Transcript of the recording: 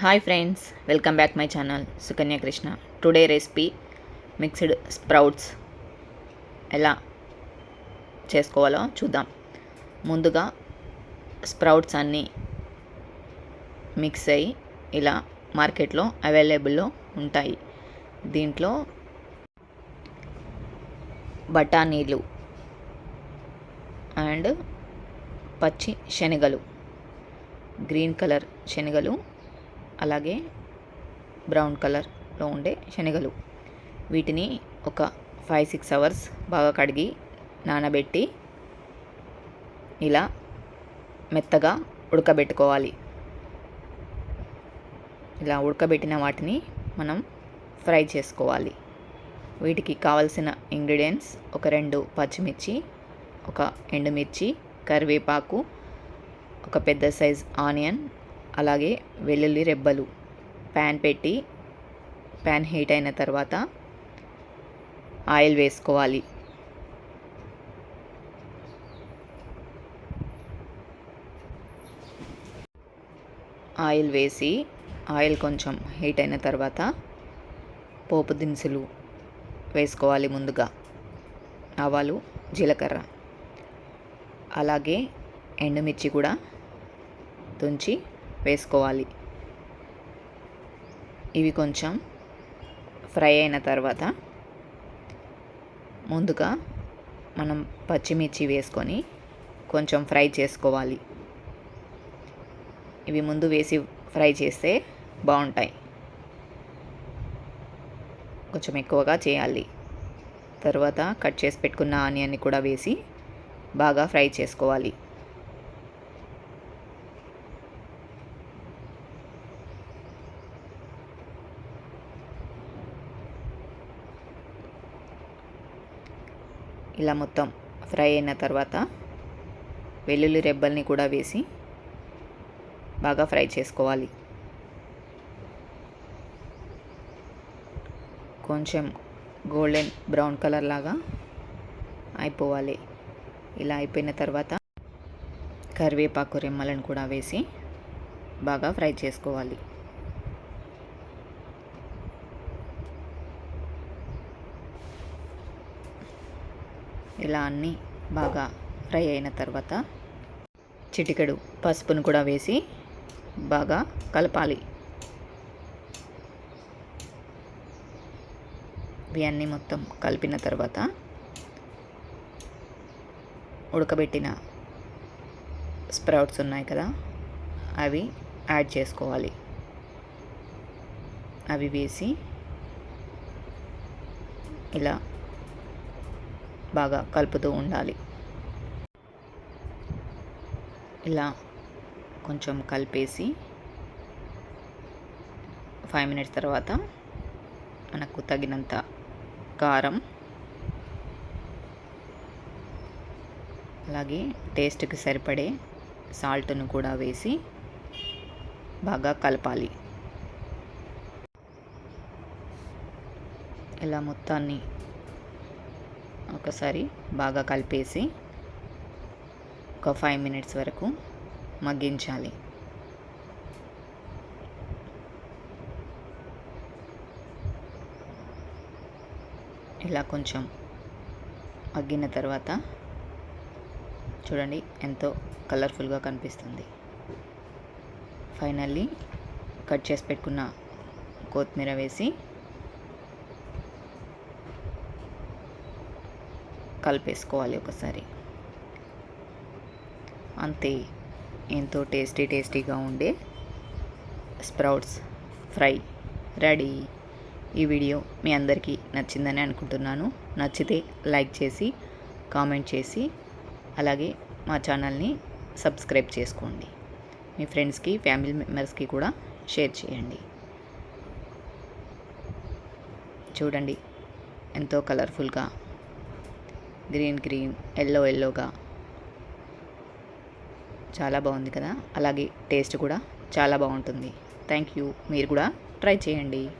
Hi friends welcome back my channel Sukanya Krishna today recipe mixed sprouts ఎలా చేసుకోవాలో చూద్దాం. ముందుగా స్ప్రౌట్స్ అన్నీ మిక్స్ అయ్యి ఇలా మార్కెట్లో అవైలబుల్లో ఉంటాయి. దీంట్లో బఠానీలు అండ్ పచ్చి శనగలు గ్రీన్ కలర్ శనగలు అలాగే బ్రౌన్ కలర్లో ఉండే శనగలు. వీటిని ఒక ఫైవ్ సిక్స్ అవర్స్ బాగా కడిగి నానబెట్టి ఇలా మెత్తగా ఉడకబెట్టుకోవాలి. ఇలా ఉడకబెట్టిన వాటిని మనం ఫ్రై చేసుకోవాలి. వీటికి కావలసిన ఇంగ్రీడియంట్స్ ఒక రెండు పచ్చిమిర్చి ఒక ఎండుమిర్చి కరివేపాకు ఒక పెద్ద సైజ్ ఆనియన్ అలాగే వెల్లుల్లి రెబ్బలు. ప్యాన్ పెట్టి ప్యాన్ హీట్ అయిన తర్వాత ఆయిల్ వేసుకోవాలి. ఆయిల్ వేసి ఆయిల్ కొంచెం హీట్ అయిన తర్వాత పోపు దినుసులు వేసుకోవాలి ముందుగా. ఆవాలు జీలకర్ర. అలాగే ఎండుమిర్చి కూడా తుంచి వేసుకోవాలి. ఇవి కొంచెం ఫ్రై అయిన తర్వాత ముందుగా మనం పచ్చిమిర్చి వేసుకొని కొంచెం ఫ్రై చేసుకోవాలి. ఇవి ముందు వేసి ఫ్రై చేస్తే బాగుంటాయి. కొంచెం ఎక్కువగా చేయాలి. తర్వాత కట్ చేసి పెట్టుకున్న ఆనియన్ని కూడా వేసి బాగా ఫ్రై చేసుకోవాలి. ఇలా మొత్తం ఫ్రై అయిన తర్వాత వెల్లుల్లి రెబ్బల్ని కూడా వేసి బాగా ఫ్రై చేసుకోవాలి. కొంచెం గోల్డెన్ బ్రౌన్ కలర్ లాగా అయిపోవాలి. ఇలా అయిపోయిన తర్వాత కరివేపాకు రెమ్మలను కూడా వేసి బాగా ఫ్రై చేసుకోవాలి. ఇలా అన్నీ బాగా ఫ్రై అయిన తర్వాత చిటికెడు పసుపును కూడా వేసి బాగా కలపాలి. ఇవన్నీ మొత్తం కలిపిన తర్వాత ఉడకబెట్టిన స్ప్రౌట్స్ ఉన్నాయి కదా అవి యాడ్ చేసుకోవాలి. అవి వేసి ఇలా బాగా కలుపుతూ ఉండాలి. ఇలా కొంచెం కలిపేసి ఫైవ్ మినిట్స్ తర్వాత మనకు తగినంత కారం అలాగే టేస్ట్కి సరిపడే సాల్ట్ను కూడా వేసి బాగా కలపాలి. ఇలా మొత్తాన్ని ఒకసారి బాగా కలిపేసి ఒక ఫైవ్ మినిట్స్ వరకు మగ్గించాలి. ఇలా కొంచెం మగ్గిన తర్వాత చూడండి ఎంతో కలర్ఫుల్గా కనిపిస్తుంది. ఫైనల్లీ కట్ చేసి పెట్టుకున్న కొత్తిమీర వేసి కలిపేసుకోవాలి ఒకసారి. అంతే ఎంతో టేస్టీ టేస్టీగా ఉండే స్ప్రౌట్స్ ఫ్రై రెడీ. ఈ వీడియో మీ అందరికీ నచ్చిందని అనుకుంటున్నాను. నచ్చితే లైక్ చేసి కామెంట్ చేసి అలాగే మా ఛానల్ని సబ్స్క్రైబ్ చేసుకోండి. మీ ఫ్రెండ్స్కి ఫ్యామిలీ మెంబర్స్కి కూడా షేర్ చేయండి. చూడండి ఎంతో కలర్ఫుల్గా గ్రీన్ గ్రీన్ ఎల్లో ఎల్లోగా. చాలా బాగుంది కదా? అలాగే టేస్ట్ కూడా చాలా బాగుంటుంది. Thank you. మీరు కూడా ట్రై చేయండి.